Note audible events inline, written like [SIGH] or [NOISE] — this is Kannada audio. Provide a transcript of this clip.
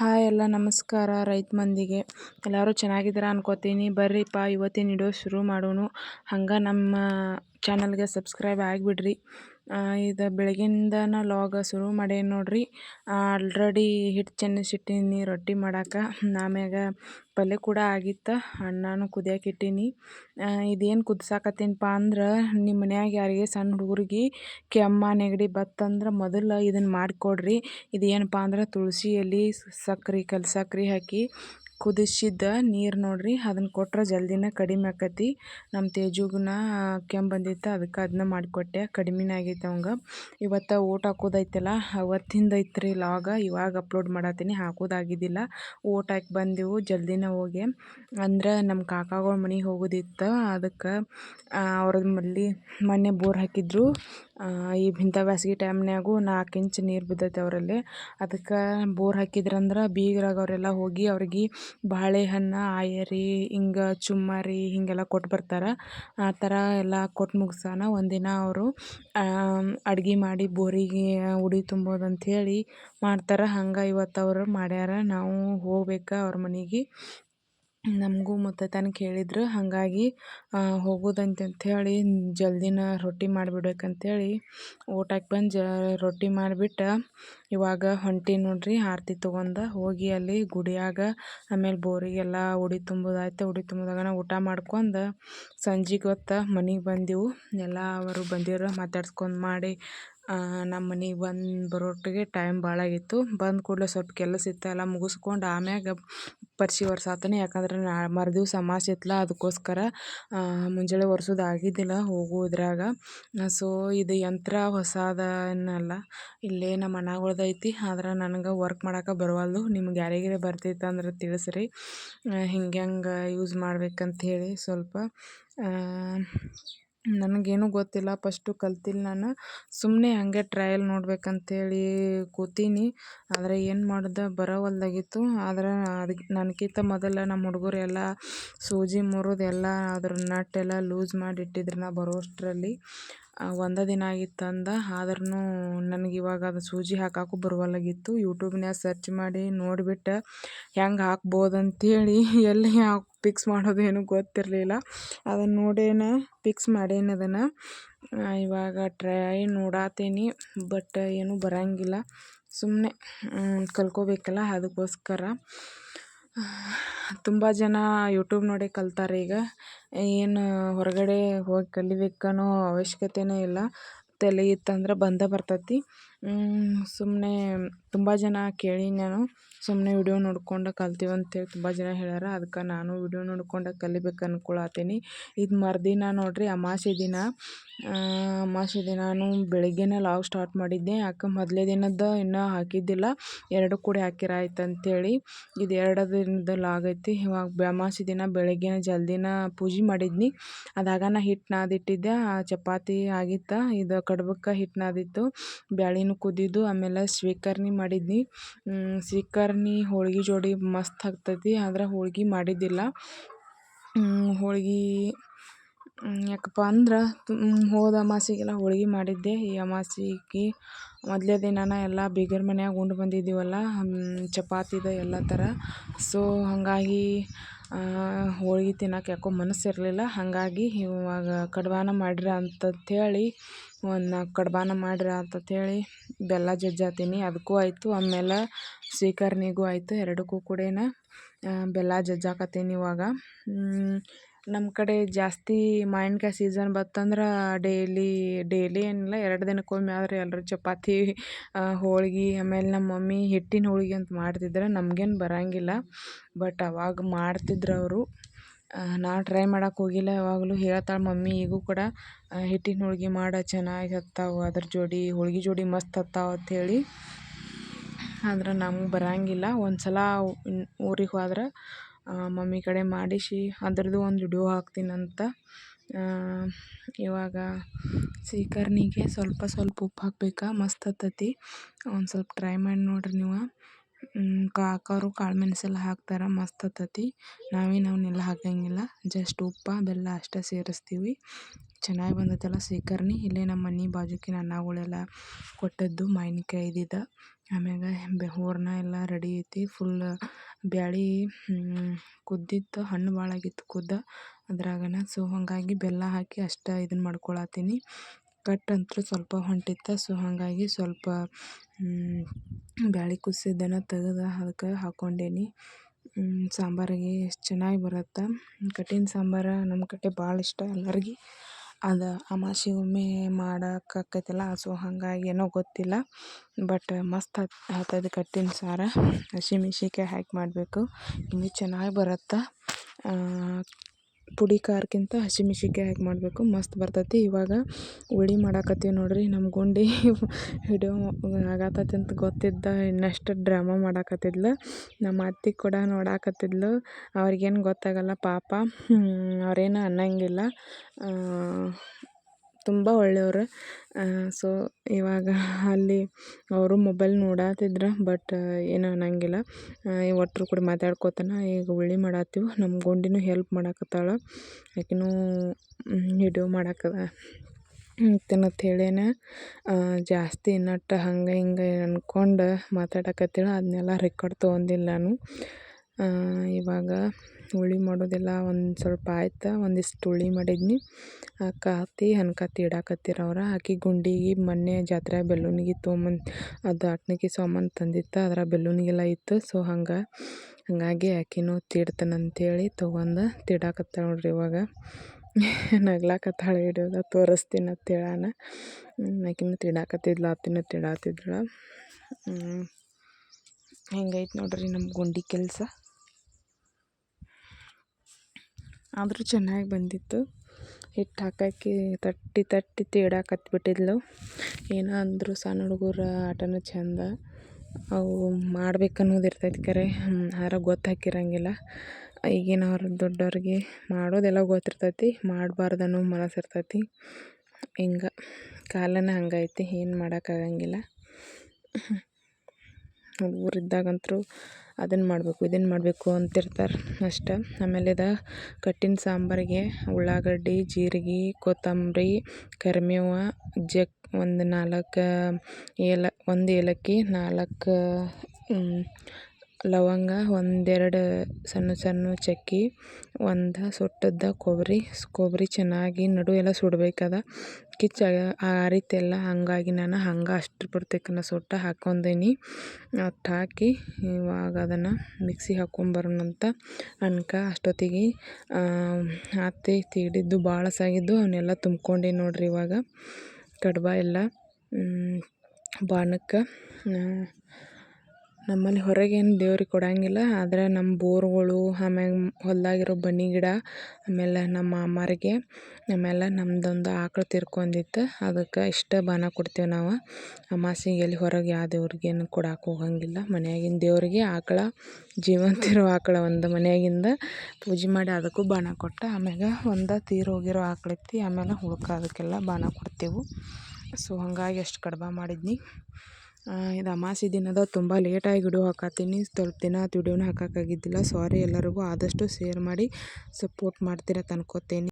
ಹಾಯ್ ಎಲ್ಲ ನಮಸ್ಕಾರ ರೈತ ಮಂದಿಗೆ. ಎಲ್ಲರೂ ಚೆನ್ನಾಗಿದ್ದೀರಾ ಅನ್ಕೋತೀನಿ. ಬರ್ರಿಪ್ಪ, ಇವತ್ತಿನ ವಿಡಿಯೋ ಶುರು ಮಾಡೋಣ. ಹಂಗೆ ನಮ್ಮ ಚಾನಲ್ಗೆ ಸಬ್ಸ್ಕ್ರೈಬ್ ಆಗಿಬಿಡ್ರಿ. ಇದು ಬೆಳಗಿಂದನ ಲಾಗ ಶುರು ಮಾಡೇನಿ ನೋಡ್ರಿ. ಆಲ್ರೆಡಿ ಹಿಟ್ಟು ಚೆನ್ನಿಸಿಟ್ಟೀನಿ ರೊಟ್ಟಿ ಮಾಡಕ್ಕೆ ಆಮ್ಯಾಗ ಪಲ್ಯ ಕೂಡ ಆಗಿತ್ತು. ಅನ್ನನು ಕುದಿಯಕ್ಕೆ ಇಟ್ಟೀನಿ. ಇದೇನು ಕುದ್ಸಾಕತ್ತೀನಪ್ಪ ಅಂದ್ರೆ ನಿಮ್ಮ ಮನ್ಯಾಗ ಯಾರಿಗೆ ಸಣ್ಣ ಹುಡುಗರಿಗೆ ಕೆಮ್ಮ ನೆಗಡಿ ಬತ್ತಂದ್ರೆ ಮೊದಲು ಇದನ್ನು ಮಾಡಿಕೊಡ್ರಿ. ಇದೇನಪ್ಪ ಅಂದ್ರೆ ತುಳಸಿ ಎಲೆ, ಸಕ್ರೆ ಕಲ್ ಸಕ್ರೆ ಹಾಕಿ ಕುದಿಸಿದ ನೀರು ನೋಡ್ರಿ ಅದನ್ನ ಕೊಟ್ರೆ ಜಲ್ದಿನ ಕಡಿಮೆ ಆಕತಿ. ನಮ್ಮ ತೇಜುಗನ ಕೆಮ್ಮು ಬಂದಿತ್ತು ಅದಕ್ಕೆ ಅದನ್ನ ಮಾಡಿಕೊಟ್ಟೆ. ಕಡಿಮೆನೇ ಆಗೈತೆ ಅವಂಗೆ. ಇವತ್ತು ಊಟ ಹಾಕೋದೈತಲ್ಲ, ಅವತ್ತಿಂದ ಐತ್ರಿ ಲಾಗ. ಇವಾಗ ಅಪ್ಲೋಡ್ ಮಾಡತ್ತೀನಿ ಹಾಕೋದಾಗಿದ್ದಿಲ್ಲ. ಓಟ್ ಹಾಕಿ ಬಂದೆವು, ಜಲ್ದಿನೇ ಹೋಗಿ. ಅಂದ್ರೆ ನಮ್ಮ ಕಾಕಾಗಳ ಮನೆಗೆ ಹೋಗೋದಿತ್ತು, ಅದಕ್ಕೆ ಅವ್ರದ್ದು ಮಲ್ಲಿ ಮೊನ್ನೆ ಬೋರ್ ಹಾಕಿದ್ರು. ಈ ಇಂಥ ಬ್ಯಾಸ್ಗೆ ಟೈಮ್ನ್ಯಾಗು ನಾಲ್ಕು ಇಂಚ್ ನೀರು ಬಿದ್ದೈತೆ ಅವರಲ್ಲಿ. ಅದಕ್ಕೆ ಬೋರ್ ಹಾಕಿದ್ರಂದ್ರೆ ಬೀಗರಾಗ ಹೋಗಿ ಅವ್ರಿಗೆ ಬಾಳೆಹಣ್ಣು, ಆಯರಿ, ಹಿಂಗೆ ಚುಮ್ಮರಿ ಹೀಗೆಲ್ಲ ಕೊಟ್ಟು ಬರ್ತಾರೆ. ಆ ಥರ ಎಲ್ಲ ಕೊಟ್ಟು ಮುಗಿಸೋಣ ಒಂದಿನ ಅವರು ಅಡುಗೆ ಮಾಡಿ ಬೋರಿಗೆ ಉಡಿ ತುಂಬೋದು ಅಂಥೇಳಿ ಮಾಡ್ತಾರೆ. ಹಂಗೆ ಇವತ್ತು ಅವರು ಮಾಡ್ಯಾರ. ನಾವು ಹೋಗ್ಬೇಕು ಅವ್ರ ಮನೆಗೆ. ನಮಗೂ ತನಕ ಕೇಳಿದ್ರು, ಹಾಗಾಗಿ ಹೋಗೋದಂತೆ ಹೇಳಿ ಜಲ್ದಿನ ರೊಟ್ಟಿ ಮಾಡಿಬಿಡ್ಬೇಕಂತೇಳಿ ಊಟಕ್ಕೆ ಬಂದು ಜ, ರೊಟ್ಟಿ ಮಾಡಿಬಿಟ್ಟು, ಇವಾಗ ಹೊಂಟಿ ನೋಡ್ರಿ, ಆರತಿ ತೊಗೊಂಡು, ಹೋಗಿ ಅಲ್ಲಿ ಗುಡಿಯಾಗ, ಆಮೇಲೆ ಬೋರಿಗೆಲ್ಲ ಉಡಿ ತುಂಬೋದಾಯ್ತು, ಉಡಿ ತುಂಬಿದಾಗನ ಊಟ ಮಾಡ್ಕೊಂಡು, ಸಂಜೆಗೆ ಹೊತ್ತು ಮನೆಗೆ ಬಂದೆವು, ಎಲ್ಲ ಅವರು ಬಂದಿರೋ, ಮಾತಾಡ್ಸ್ಕೊಂಡು ಮಾಡಿ ನಮ್ಮ ಮನೆಗೆ ಬಂದು ಬರೋಟ್ಟಿಗೆ ಟೈಮ್ ಭಾಳ ಆಗಿತ್ತು. ಬಂದ ಕೂಡಲೇ ಸ್ವಲ್ಪ ಕೆಲಸ ಇತ್ತಲ್ಲ ಮುಗಿಸ್ಕೊಂಡು ಆಮ್ಯಾಗ ಪರ್ಸಿ ಒರ್ಸಾತೀನಿ. ಯಾಕಂದ್ರೆ ನಾ ಮರುದಿವ್ಸ ಅಮಾಸೆ ಇತ್ತಲ್ಲ ಅದಕ್ಕೋಸ್ಕರ ಮುಂಜಾನೆ ಒರ್ಸೋದು ಆಗಿದ್ದಿಲ್ಲ ಹೋಗುವುದ್ರಾಗ ಸೊ, ಇದು ಯಂತ್ರ ಹೊಸಾದ ಏನಲ್ಲ ಇಲ್ಲೇ ನಮ್ಮ ಅಣ್ಣಗಳ್ದು ಐತಿ. ಆದ್ರೆ ನನಗೆ ವರ್ಕ್ ಮಾಡೋಕೆ ಬರವಲ್ದು. ನಿಮ್ಗೆ ಯಾರಿಗಾರ ಬರ್ತೈತೆ ಅಂದ್ರೆ ತಿಳಿಸ್ರಿ. ಹಿಂಗೆ ಹೆಂಗೆ ಯೂಸ್ ಮಾಡ್ಬೇಕಂತ ಹೇಳಿ ಸ್ವಲ್ಪ ನನಗೇನು ಗೊತ್ತಿಲ್ಲ ಪಸ್ಟು ಕಲ್ತಿಲ್ಲ ನಾನು. ಸುಮ್ಮನೆ ಹಾಗೆ ಟ್ರಯಲ್ ನೋಡ್ಬೇಕಂತೇಳಿ ಕೂತೀನಿ. ಆದರೆ ಏನು ಮಾಡ್ದೆ? ಬರೋವಲ್ದಾಗಿತ್ತು ಆದ್ರೆ ಅದಕ್ಕೆ ನನಗಿಂತ ಮೊದಲು ನಮ್ಮ ಹುಡುಗರು ಎಲ್ಲ ಸೂಜಿ ಮುರಿದು ಎಲ್ಲ ಅದ್ರ ನಟ್ಟೆಲ್ಲ ಲೂಸ್ ಮಾಡಿ ಇಟ್ಟಿದ್ರು ನಾ ಬರೋಷ್ಟರಲ್ಲಿ. ಒಂದೇ ದಿನ ಆಗಿತ್ತು ಅಂದ ಆದ್ರೂ ನನಗೆ ಇವಾಗ ಅದು ಸೂಜಿ ಹಾಕಕ್ಕೂ ಬರುವಲ್ಲಾಗಿತ್ತು ಯೂಟ್ಯೂಬ್ನ್ಯಾಗ ಸರ್ಚ್ ಮಾಡಿ ನೋಡಿಬಿಟ್ಟು, ಹೆಂಗೆ ಹಾಕ್ಬೋದು ಅಂತೇಳಿ [LAUGHS] ಎಲ್ಲಿ ಹಾಕಿ ಫಿಕ್ಸ್ ಮಾಡೋದು ಏನೂ ಗೊತ್ತಿರಲಿಲ್ಲ. ಅದನ್ನು ನೋಡೇನ ಫಿಕ್ಸ್ ಮಾಡೇನಿ ಅದನ್ನು. ಇವಾಗ ಟ್ರೈ ನೋಡಾತೀನಿ ಬಟ್ ಏನೂ ಬರೋಂಗಿಲ್ಲ. ಸುಮ್ಮನೆ ಕಲ್ತ್ಕೋಬೇಕಲ್ಲ ಅದಕ್ಕೋಸ್ಕರ. ತುಂಬ ಜನ ಯೂಟ್ಯೂಬ್ ನೋಡಿ ಕಲ್ತಾರೆ ಈಗ. ಏನು ಹೊರಗಡೆ ಹೋಗಿ ಕಲಿಬೇಕನ್ನೋ ಅವಶ್ಯಕತೆನೇ ಇಲ್ಲ. ತಲೆ ಇತ್ತಂದ್ರೆ ಬಂದೇ ಬರ್ತೈತಿ. ಸುಮ್ಮನೆ ತುಂಬ ಜನ ಕೇಳೀನಿ ನಾನು ಸುಮ್ಮನೆ ವಿಡಿಯೋ ನೋಡ್ಕೊಂಡು ಕಲ್ತೀವಿ ಅಂತೇಳಿ ತುಂಬ ಜನ ಹೇಳ್ಯಾರ. ಅದಕ್ಕೆ ನಾನು ವಿಡಿಯೋ ನೋಡ್ಕೊಂಡು ಕಲಿಬೇಕು ಅಂದ್ಕೊಳತ್ತೀನಿ ಇದು ಮರುದಿನ ನೋಡಿರಿ ಅಮಾಸೆ ದಿನ. ಅಮಾಸೆ ದಿನಾನು ಬೆಳಗ್ಗೆನೇ ಲಾಗ್ ಸ್ಟಾರ್ಟ್ ಮಾಡಿದ್ದೆ. ಯಾಕೆ ಮೊದಲೇ ದಿನದ್ದು ಇನ್ನೂ ಹಾಕಿದ್ದಿಲ್ಲ. ಎರಡು ಕೂಡಿ ಹಾಕಿರ ಆಯ್ತು ಅಂತೇಳಿ ಇದು ಎರಡು ದಿನದ ಲಾಗ್ ಐತಿ. ಇವಾಗ ಅಮಾಸೆ ದಿನ ಬೆಳಗ್ಗೆನ ಜಲ್ದಿನ ಪೂಜೆ ಮಾಡಿದ್ನಿ. ಅದಾಗ ನಾ ಹಿಟ್ಟು ನಾದಿಟ್ಟಿದ್ದೆ. ಚಪಾತಿ ಆಗಿತ್ತು. ಇದು ಕಡ್ಬಕ್ಕೆ ಹಿಟ್ಟು ನಾದಿತ್ತು. ಬ್ಯಾಳಿನೂ ಕುದ್ದಿದ್ದು ಆಮೇಲೆ ಸ್ವೀಕರ್ಣಿ ಮಾಡಿದ್ನಿ. ಸ್ವೀಕರ್ಣಿ ಹೋಳ್ಗೆ ಜೋಡಿ ಮಸ್ತ್ ಆಗ್ತೈತಿ, ಆದ್ರೆ ಹೋಳ್ಗೆ ಮಾಡಿದ್ದಿಲ್ಲ. ಹೋಳ್ಗೆ ಯಾಕಪ್ಪ ಅಂದ್ರೆ ಹೋದ ಅಮಾಸಿಗೆಲ್ಲ ಹೋಳ್ಗೆ ಮಾಡಿದ್ದೆ. ಈ ಅಮಾಸಿಗೆ ಮೊದಲೇ ದಿನಾನ ಎಲ್ಲ ಬೀಗರ ಮನ್ಯಾಗ ಉಂಡು ಬಂದಿದ್ದೀವಲ್ಲ ಚಪಾತಿದು ಎಲ್ಲ ಥರ ಸೊ ಹಾಗಾಗಿ ಹೋಳ್ಗೆ ತಿನ್ನಕ್ಕೆ ಯಾಕೋ ಮನಸ್ಸು ಇರಲಿಲ್ಲ ಹಾಗಾಗಿ ಇವಾಗ ಕಡ್ಬಾನ ಮಾಡಿರ ಅಂತಂಥೇಳಿ ಒಂದು ನಾಲ್ಕು ಕಡ್ಬಾನ ಮಾಡಿರಿ ಹೇಳಿ ಬೆಲ್ಲ ಜಜ್ಜಾತೀನಿ. ಅದಕ್ಕೂ ಆಯಿತು. ಆಮೇಲೆ ಸ್ವೀಕರ್ಣಿಗೂ ಆಯಿತು. ಎರಡಕ್ಕೂ ಕೂಡೇನ ಬೆಲ್ಲ ಜಜ್ಜಾಕತ್ತೀನಿ ಇವಾಗ. ನಮ್ಮ ಕಡೆ ಜಾಸ್ತಿ ಮಾವಿನ್ಕಾಯಿ ಸೀಸನ್ ಬತ್ತಂದ್ರೆ ಡೈಲಿ ಡೈಲಿ ಏನಿಲ್ಲ, ಎರಡು ದಿನಕ್ಕೊಮ್ಮೆ ಆದರೆ ಎಲ್ಲರೂ ಚಪಾತಿ ಹೋಳ್ಗೆ ಆಮೇಲೆ ನಮ್ಮ ಮಮ್ಮಿ ಹಿಟ್ಟಿನ ಹೋಳ್ಗೆ ಅಂತ ಮಾಡ್ತಿದ್ರು ನಮ್ಗೇನು ಬರೋಂಗಿಲ್ಲ. ಬಟ್ ಅವಾಗ ಮಾಡ್ತಿದ್ರು ಅವರು ನಾ ಟ್ರೈ ಮಾಡಕ್ಕೆ ಹೋಗಿಲ್ಲ, ಯಾವಾಗಲೂ ಹೇಳ್ತಾಳೆ ಮಮ್ಮಿ, ಈಗೂ ಕೂಡ ಹಿಟ್ಟಿನ ಹೋಳ್ಗೆ ಮಾಡು, ಚೆನ್ನಾಗಿ ಹತ್ತಾವು, ಅದ್ರ ಜೋಡಿ, ಹೋಳ್ಗೆ ಜೋಡಿ ಮಸ್ತ್ ಹತ್ತಾವು ಅಂಥೇಳಿ ಆದ್ರೆ ನಮ್ಗೆ ಬರೋಂಗಿಲ್ಲ. ಒಂದು ಸಲ ಊರಿಗೆ ಹೋದ್ರೆ ಮಮ್ಮಿ ಕಡೆ ಮಾಡಿಸಿ, ಅದ್ರದ್ದು ಒಂದು ವಿಡಿಯೋ ಹಾಕ್ತೀನಂತ ಇವಾಗ ಸೀಕರ್ಣಿಗೆ ಸ್ವಲ್ಪ ಸ್ವಲ್ಪ ಉಪ್ಪು ಹಾಕ್ಬೇಕು? ಮಸ್ತ್ ಹತ್ತತಿ. ಒಂದು ಸ್ವಲ್ಪ ಟ್ರೈ ಮಾಡಿ ನೋಡಿರಿ ನೀವು. ಕಾಕರು ಕಾಳು ಎಲ್ಲ ಹಾಕ್ತಾರೆ, ಮಸ್ತ್ ಆಗ್ತೈತಿ ನಾವೇನು ಅವನ್ನೆಲ್ಲ ಹಾಕೋಂಗಿಲ್ಲ ಜಸ್ಟ್ ಉಪ್ಪು, ಬೆಲ್ಲ ಅಷ್ಟೇ ಸೇರಿಸ್ತೀವಿ. ಚೆನ್ನಾಗಿ ಬಂದೈತಲ್ಲ ಸ್ವೀಕರಣೆ ಇಲ್ಲೇ ನಮ್ಮ ಮನೆ ಬಾಜುಕಿನ ಅನ್ನಗಳೆಲ್ಲ ಕೊಟ್ಟದ್ದು ಮಾವಿನಕಾಯಿ ಇದ್ದಿದ್ದ. ಆಮ್ಯಾಗ ಬೆ, ಹೂರ್ಣ ಎಲ್ಲ ರೆಡಿ ಐತಿ. ಫುಲ್ ಬ್ಯಾಳೆ ಕುದ್ದಿತ್ತು ಹಣ್ಣು ಭಾಳ ಆಗಿತ್ತು ಕುದ್ದ. ಅದ್ರಾಗನ, ಸೊ ಹಾಗಾಗಿ ಬೆಲ್ಲ ಹಾಕಿ ಅಷ್ಟೇ ಇದನ್ನು ಮಾಡ್ಕೊಳತ್ತೀನಿ ಕಟ್ ಅಂತೂ ಸ್ವಲ್ಪ ಹೊಂಟಿತ್ತು, ಸೊ ಹಾಗಾಗಿ ಸ್ವಲ್ಪ ಬ್ಯಾಳಿ ಕುದಿಸಿದ್ದನ್ನು ತೆಗೆದು ಅದಕ್ಕೆ ಹಾಕ್ಕೊಂಡೇನಿ. ಸಾಂಬಾರಿಗೆ ಎಷ್ಟು ಚೆನ್ನಾಗಿ ಬರುತ್ತೆ. ಕಟ್ಟಿನ ಸಾಂಬಾರು ನಮ್ಮ ಕಡೆ ಭಾಳ ಇಷ್ಟ ಎಲ್ಲರಿಗೆ. ಅದು ಅಮಾವಾಸ್ಯೆಗೊಮ್ಮೆ ಮಾಡೋಕ್ಕಾಕೈತಲ್ಲ ಸೊ ಹಾಗಾಗಿ ಏನೋ ಗೊತ್ತಿಲ್ಲ. ಬಟ್ ಮಸ್ತ್ ಹತ್ ಹತ್ತದ ಕಟ್ಟಿನ ಸಾರು. ಹಸಿಮೆಣ್ಸಿನ್ಕಾಯಿ ಹಾಕಿ ಮಾಡಬೇಕು. ಇನ್ನೂ ಚೆನ್ನಾಗಿ ಬರುತ್ತೆ. ಪುಡಿ ಖಾರಕ್ಕಿಂತ ಹಸಿಮೆಣ್ಸಿನ್ಕಾಯಿ ಹಾಕಿ ಮಾಡಬೇಕು. ಮಸ್ತ್ ಬರ್ತೈತಿ. ಇವಾಗ ಉಳಿ ಮಾಡಾಕತ್ತೀವಿ ನೋಡಿರಿ. ನಮ್ಮ ಗುಂಡಿ ವಿಡಿಯೋ ಆಗತೈತಿ ಅಂತ ಗೊತ್ತಿದ್ದ. ಇನ್ನಷ್ಟು ಡ್ರಾಮಾ ಮಾಡಾಕತ್ತಿದ್ಲು. ನಮ್ಮ ಅತ್ತೆ ಕೂಡ ನೋಡಾಕತ್ತಿದ್ಲು. ಅವ್ರಿಗೇನು ಗೊತ್ತಾಗಲ್ಲ ಪಾಪ. ಅವ್ರೇನು ಅನ್ನಂಗಿಲ್ಲ. ತುಂಬ ಒಳ್ಳೆಯವ್ರು. ಸೊ ಇವಾಗ ಅಲ್ಲಿ ಅವರು ಮೊಬೈಲ್ ನೋಡಾತಿದ್ರು ಬಟ್ ಏನು ಅನ್ನಂಗಿಲ್ಲ. ಒಟ್ರು ಕೂಡ ಮಾತಾಡ್ಕೊತಾನೆ, ಈಗ ಉಳ್ಳಿ ಮಾಡಾತ್ತೀವಿ ನಮ್ಮ ಗುಂಡಿನೂ ಹೆಲ್ಪ್ ಮಾಡಾಕತ್ತಾಳೆ. ಆಕೆನೂ ವಿಡಿಯೋ ಮಾಡಾಕದ ಅಂತ ಹೇಳೇನ ಜಾಸ್ತಿ ನಟ್ಟು ಹಂಗೆ ಹಿಂಗೆ ಅಂದ್ಕೊಂಡು ಮಾತಾಡಕತ್ತೀಳು ಅದನ್ನೆಲ್ಲ ರೆಕಾರ್ಡ್ ತೊಗೊಂಡಿಲ್ಲ ನಾನು. ಇವಾಗ ಹುಳಿ ಮಾಡೋದೆಲ್ಲ ಒಂದು ಸ್ವಲ್ಪ ಆಯ್ತು, ಒಂದಿಷ್ಟು ಹುಳಿ ಮಾಡಿದ್ನಿ. ಅಕ್ಕ ಹನ್ಕಾತಿ ಇಡಾಕತ್ತೀರ ಅವ್ರು. ಆಕಿ ಗುಂಡಿಗೆ ಮೊನ್ನೆ ಜಾತ್ರೆ ಬೆಲೂನಿಗೆ ತೊಗೊಂಬಂದು ಅದು ಅಟ್ನಿಕಿ ಸಾಮಾನು ತಂದಿತ್ತು ಅದ್ರಾಗ ಬೆಲೂನಿಗೆಲ್ಲ ಇತ್ತು. ಸೊ ಹಂಗೆ, ಹಾಗಾಗಿ ಆಕಿನೂ ತೀಡ್ತಾನಂತೇಳಿ ತೊಗೊಂಡು ತೀಡಾಕತ್ತಾಳೆ ನೋಡ್ರಿ ಇವಾಗ. [LAUGHS] ನಗ್ಲಾಕತ್ತಾಳೆ ಹಿಡಿಯೋದ, ತೋರಿಸ್ತೀನಿ ಅಂತ ಹೇಳಾನ ಆಕಿನೂ ತೀಡಾಕತ್ತಿದ್ಲು, ಆತಿನೂ ತೀಡಾತಿದ್ಳು. ಹಿಂಗೈತೆ ನೋಡ್ರಿ ನಮ್ಮ ಗುಂಡಿ ಕೆಲಸ. ಆದರೂ ಚೆನ್ನಾಗಿ ಬಂದಿತ್ತು. ಹಿಟ್ಟು ಹಾಕೋಕ್ಕೆ ತಟ್ಟಿ ತಟ್ಟಿ ತೀಡಾಕತ್ಬಿಟ್ಟಿದ್ಲು ಏನೋ ಅಂದರು ಸಣ್ಣ ಹುಡುಗರ ಆಟವೂ ಚೆಂದ. ಅವು ಮಾಡ್ಬೇಕನ್ನೋದು ಇರ್ತೈತಿ ಖರೆ ಆದ್ರೆ ಗೊತ್ತಾಕಿರಂಗಿಲ್ಲ. ಅವ್ರ ದೊಡ್ಡವ್ರಿಗೆ ಮಾಡೋದೆಲ್ಲ ಗೊತ್ತಿರ್ತೈತಿ. ಮಾಡಬಾರ್ದು ಅನ್ನೋ ಮನಸ್ಸು ಇರ್ತೈತಿ. ಹಿಂಗೆ, ಕಾಲನೇ ಹಂಗೈತಿ. ಏನು ಮಾಡೋಕ್ಕಾಗಂಗಿಲ್ಲ. ಹುಡುಗರಿದ್ದಾಗಂತೂ ಅದನ್ನು ಮಾಡಬೇಕು ಇದನ್ನು ಮಾಡಬೇಕು ಅಂತಿರ್ತಾರೆ ಅಷ್ಟೆ. ಆಮೇಲೆ ಇದು ಕಟ್ಟಿನ ಸಾಂಬಾರಿಗೆ ಉಳ್ಳಾಗಡ್ಡಿ, ಜೀರಿಗೆ, ಕೊತ್ತಂಬರಿ ಕರಿಬೇವು ಜಕ್ ಒಂದು ನಾಲ್ಕು ಏಲ, ಒಂದು ಏಲಕ್ಕಿ, ನಾಲ್ಕು ಲವಂಗ, ಒಂದೆರಡು ಸಣ್ಣ ಸಣ್ಣ ಚಕ್ಕೆ, ಒಂದು ಸುಟ್ಟದ್ದು ಕೊಬ್ಬರಿ ಕೊಬ್ಬರಿ ಚೆನ್ನಾಗಿ ನಡು ಎಲ್ಲ ಸುಡ್ಬೇಕದ. ಕಿಚ್ಚ ಆರಿತೆಲ್ಲ ಹಾಗಾಗಿ ನಾನು ಹಂಗೆ ಅಷ್ಟು ಬರ್ತಕ್ಕನ ಸುಟ್ಟ ಹಾಕ್ಕೊಂಡೀನಿ ಅಷ್ಟು ಹಾಕಿ ಇವಾಗ ಅದನ್ನು ಮಿಕ್ಸಿ ಹಾಕ್ಕೊಂಬರೋಣಂತ ಅನ್ಕ ಅಷ್ಟೊತ್ತಿಗೆ ಅತ್ತೆ ತೀಡಿದ್ದು ಭಾಳ ಸಾಗಿದ್ದು ಅವನ್ನೆಲ್ಲ ತುಂಬ್ಕೊಂಡೆ ನೋಡ್ರಿ ಇವಾಗ. ಕಡ್ಬ ಎಲ್ಲ ಬಾಣಕ್ಕೆ ನಮ್ಮಲ್ಲಿ ಹೊರಗೇನು ದೇವ್ರಿಗೆ ಕೊಡಂಗಿಲ್ಲ, ಆದರೆ ನಮ್ಮ ಬೋರ್ಗಳು, ಆಮ್ಯಾಗ ಹೊಲದಾಗಿರೋ ಬನ್ನಿ ಗಿಡ, ಆಮೇಲೆ ನಮ್ಮ ಮಾಮಾರಿಗೆ, ಆಮೇಲೆ ನಮ್ಮದೊಂದು ಆಕಳು ತೀರ್ಕೊಂಡಿತ್ತು ಅದಕ್ಕೆ ಇಷ್ಟ ಬಾನ ಕೊಡ್ತೇವೆ ನಾವು. ಅಮಾಸಿಗೆ ಎಲ್ಲಿ ಹೊರಗೆ ಯಾವ ದೇವ್ರಿಗೇನು ಕೊಡಕ್ಕೆ ಹೋಗಂಗಿಲ್ಲ. ಮನೆಯಾಗಿನ ದೇವರಿಗೆ ಆಕಳ, ಜೀವಂತ ಇರೋ ಆಕಳ ಒಂದು ಮನೆಯಾಗಿಂದ ಪೂಜೆ ಮಾಡಿ ಅದಕ್ಕೂ ಬಾಣ ಕೊಟ್ಟು. ಆಮ್ಯಾಗ ಒಂದು ತೀರೋಗಿರೋ ಇತ್ತು ಆಮೇಲೆ ಹುಳ್ಕ ಅದಕ್ಕೆಲ್ಲ ಬಾಣ ಕೊಡ್ತೇವೆ. ಸೊ ಹಾಗಾಗಿ ಅಷ್ಟು ಕಡ್ಬ ಮಾಡಿದ್ನಿ. ಇದು ಅಮಾಸೆ ದಿನದ ತುಂಬ ಲೇಟಾಗಿ ವಿಡಿಯೋ ಹಾಕತ್ತೀನಿ. ಸ್ವಲ್ಪ ದಿನ ಆಯ್ತು ವಿಡಿಯೋನ ಹಾಕೋಕ್ಕಾಗಿದ್ದಿಲ್ಲ. ಸಾರಿ ಎಲ್ಲರಿಗೂ ಆದಷ್ಟು ಶೇರ್ ಮಾಡಿ ಸಪೋರ್ಟ್ ಮಾಡ್ತೀರ ಅನ್ಕೋತೀನಿ.